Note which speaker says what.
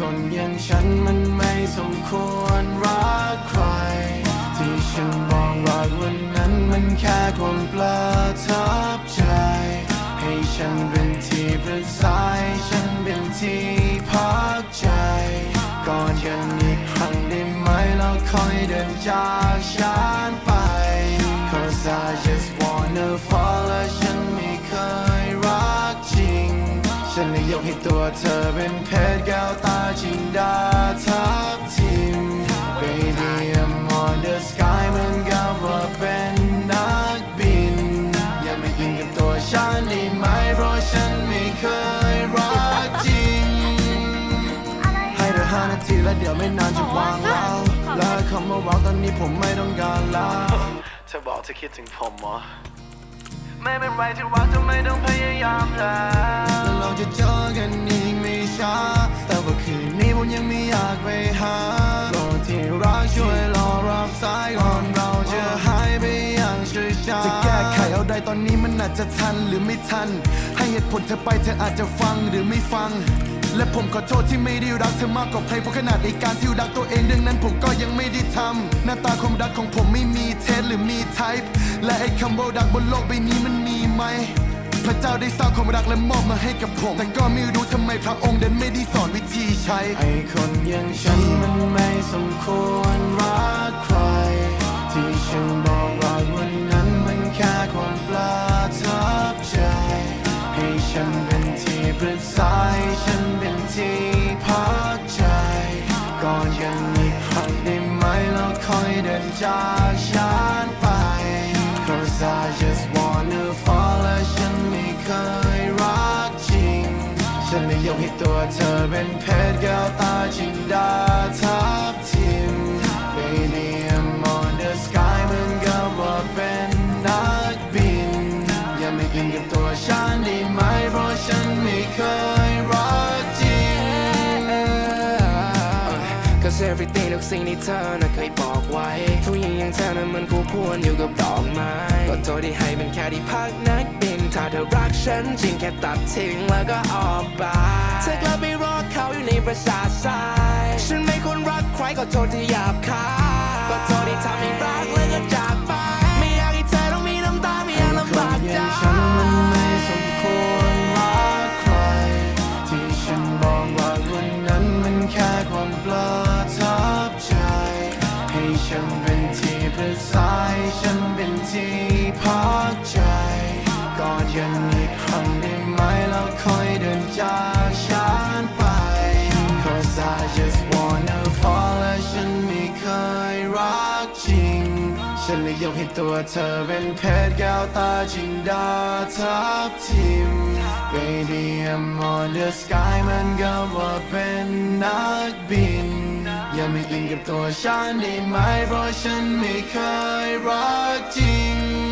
Speaker 1: คนอย่างฉันมันไม่สมควรรักใคร ที่ฉันบอกรักวันนั้นมันแค่ความประทับใจ ให้ฉันเป็นที่ปรึกษาให้ฉันเป็นที่พักใจก่อนกันอีกครั้งได้ไหมแล้วค่อยเดินจากฉัน ยกให้ตัวเธอเป็นเพชรแก้วตาจินดาทับทิม Baby I'm on the sky เหมันกับว่าเป็นนักบิน อย่ามายิงกับตัวฉันได้ไหมเพราะฉันไม่เคยรักจริง ให้เธอห้านาทีแล้วเดี๋ยวไม่นานจะวางแล้วและคำว่ารักตอนนี้ผมไม่ต้องการแล้วเธอบอกเธอคิดถึงผมเหรอไม่เป็นไรที่รักจะไม่ต้องพยายามแล้ว ตอนนี้มันอาจจะทันหรือไม่ทัน ให้เหตุผลเธอไปเธออาจจะฟังหรือไม่ฟัง และผมขอโทษที่ไม่ได้รักเธอมากกว่าใครเพราะขนาดในการที่รักตัวเองเรื่องนั้นผมก็ยังไม่ได้ทำหน้าตาความรักของผมไม่มีเทสหรือมีไทป์และไอ้คำว่ารักบนโลกใบนี้มันมีไหมพระเจ้าได้สร้างความรักและมอบมาให้กับผม แต่ก็ไม่รู้ทำไมพระองค์เดินไม่ได้สอนวิธีใช้ไอ้คนอย่างฉันมันไม่สมควร ก่อนกันอีกครั้งได้ไหมแล้วค่อยเดินจากฉันไป Cause I just wanna fall และฉันไม่เคยรักจริง ฉันเลยยกให้ตัวเธอเป็นเพชรแก้วตาจินดาทับทิม Baby I'm on the sky เหมือนกับว่าเป็น
Speaker 2: everything ทุกสิ่งที่เธอน่ะเคยบอกไว้ ผู้หญิงอย่างเธอน่ะมันคู่ควรอยู่กับดอกไม้ก็โทษที่ให้เป็นแค่ที่พักนักบิน ถ้าเธอรักฉันจริงแค่ตัดทิ้งแล้วก็ออกไปเธอกลับไปรอเขาอยู่ในประสาททราย ฉันไม่ควรรักใครก็โทษที่หยาบคาย
Speaker 1: เป็นที่ปรึกษาให้ฉันเป็นที่พักใจก่อนกันอีกครั้งได้ไหมแล้วค่อยเดินจากฉันไป Cause I just wanna fall และฉันไม่เคยรักจริง ฉันเลยยกให้ตัวเธอเป็นเพชรแก้วตาจินดาทับทิม Baby I'm on the sky มันก็ว่าเป็นนักบิน อย่ามาอิงกับตัวฉันได้ไหมเพราะฉันไม่เคยรักจริง